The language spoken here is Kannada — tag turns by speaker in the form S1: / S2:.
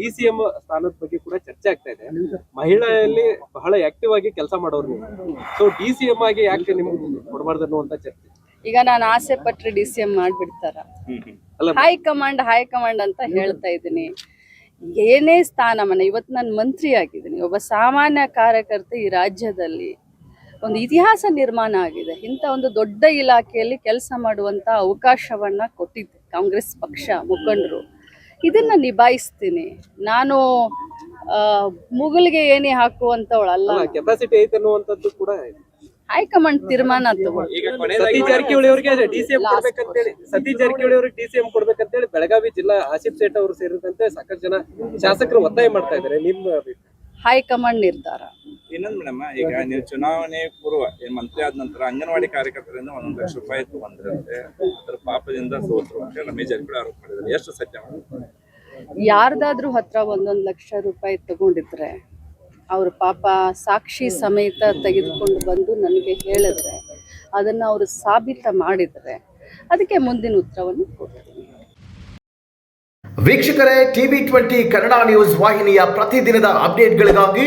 S1: ಡಿ ಸಿ ಎಂ ಸ್ಥಾನದ ಬಗ್ಗೆ ಕೂಡ ಚರ್ಚೆ ಆಗ್ತಾ ಇದೆ. ಮಹಿಳೆಯಲ್ಲಿ ಬಹಳ ಆಕ್ಟಿವ್ ಆಗಿ ಕೆಲಸ ಮಾಡೋರು ನೀವು. ಸೊ ಡಿ ಸಿ ಎಂ ಆಗಿ ಯಾಕೆ ನಿಮ್ಗೆ ಕೊಡಬಾರ್ದು ಅನ್ನುವಂತ ಚರ್ಚೆ?
S2: ಈಗ ನಾನು ಆಸೆ ಪಟ್ರೆ ಡಿ ಸಿ ಎಂ ಮಾಡ್ಬಿಡ್ತಾರ. ಹೈ ಕಮಾಂಡ್ ಹೈ ಕಮಾಂಡ್ ಅಂತ ಹೇಳ್ತಾ ಇದ್ದೀನಿ. ಏನೇ ಸ್ಥಾನಮಾನ ಇವತ್ತು ನಾನು ಮಂತ್ರಿ ಆಗಿದ್ದೀನಿ. ಒಬ್ಬ ಸಾಮಾನ್ಯ ಕಾರ್ಯಕರ್ತ ಈ ರಾಜ್ಯದಲ್ಲಿ ಒಂದು ಇತಿಹಾಸ ನಿರ್ಮಾಣ ಆಗಿದೆ. ಇಂಥ ಒಂದು ದೊಡ್ಡ ಇಲಾಖೆಯಲ್ಲಿ ಕೆಲಸ ಮಾಡುವಂಥ ಅವಕಾಶವನ್ನ ಕೊಟ್ಟಿದ್ದೆ ಕಾಂಗ್ರೆಸ್ ಪಕ್ಷ ಮುಖಂಡರು. ಇದನ್ನ ನಿಭಾಯಿಸ್ತೀನಿ. ನಾನು ಆ, ಮುಗುಲಿಗೆ ಏನೇ ಹಾಕುವಂತವಳಲ್ಲ.
S1: ಅಲ್ಲ ಕೆಪಾಸಿಟಿ ಐತೆ ಅನ್ನುವಂಥದ್ದು ಕೂಡ ಇದೆ.
S2: ಹೈಕಮಾಂಡ್ ತೀರ್ಮಾನ
S1: ಸತೀಶ್ ಜಾರಕಿಹೊಳಿ ಅವರಿಗೆ ಡಿಸಿಎಂ ಸಿ ಎಂ ಕೊಡ್ಬೇಕಂತೇಳಿ ಸತೀಶ್ ಜಾರಕಿಹೊಳಿ ಅವ್ರಿಗೆ ಡಿಸಿಎಂ ಸಿ ಎಂ ಬೆಳಗಾವಿ ಜಿಲ್ಲಾ ಆಸಿಫ್ ಸೇಠ್ ಅವರು ಸೇರಿದಂತೆ ಸಾಕಷ್ಟು ಜನ ಶಾಸಕರು ಒತ್ತಾಯ ಮಾಡ್ತಾ ಇದ್ದಾರೆ. ನಿಮ್ಮ ಅಭಿಪ್ರಾಯ?
S2: ಹೈಕಮಾಂಡ್ ನಿರ್ಧಾರ.
S3: ಇನ್ನೊಂದ್ ಮೇಡಮ್. ಈಗ ನೀವು ಚುನಾವಣೆ ಪೂರ್ವ ಏನ್ ಮಂತ್ರಿ ಆದ ನಂತರ ಅಂಗನವಾಡಿ ಕಾರ್ಯಕರ್ತರಿಂದ ಒಂದೊಂದು ಲಕ್ಷ ರೂಪಾಯಿ ಬಂದಿರುತ್ತೆ. ಅದ್ರ ಪಾಪದಿಂದ ಸೋತರು ಅಂತ ರಮೇಶ್ ಜಾರಕಿಹೊಳಿ ಆರೋಪ ಮಾಡಿದ್ದಾರೆ. ಎಷ್ಟು ಸತ್ಯ
S2: ಯಾರ್ದಾದ್ರೂ ಹತ್ರ ಒಂದೊಂದು ಲಕ್ಷ ರೂಪಾಯಿ ತಗೊಂಡಿದ್ರೆ ಅವ್ರ ಪಾಪ ಸಾಕ್ಷಿ ಸಮೇತ ತೆಗೆದುಕೊಂಡು ಬಂದು ನನಗೆ ಹೇಳಿದ್ರೆ ಅದನ್ನು ಅವರು ಸಾಬೀತ ಮಾಡಿದರೆ ಅದಕ್ಕೆ ಮುಂದಿನ ಉತ್ತರವನ್ನು ಕೊಡ್ತೀನಿ.
S4: ವೀಕ್ಷಕರೇ ಟಿವಿ ಟ್ವೆಂಟಿ ಕನ್ನಡ ನ್ಯೂಸ್ ವಾಹಿನಿಯ ಪ್ರತಿದಿನದ ಅಪ್ಡೇಟ್ಗಳಿಗಾಗಿ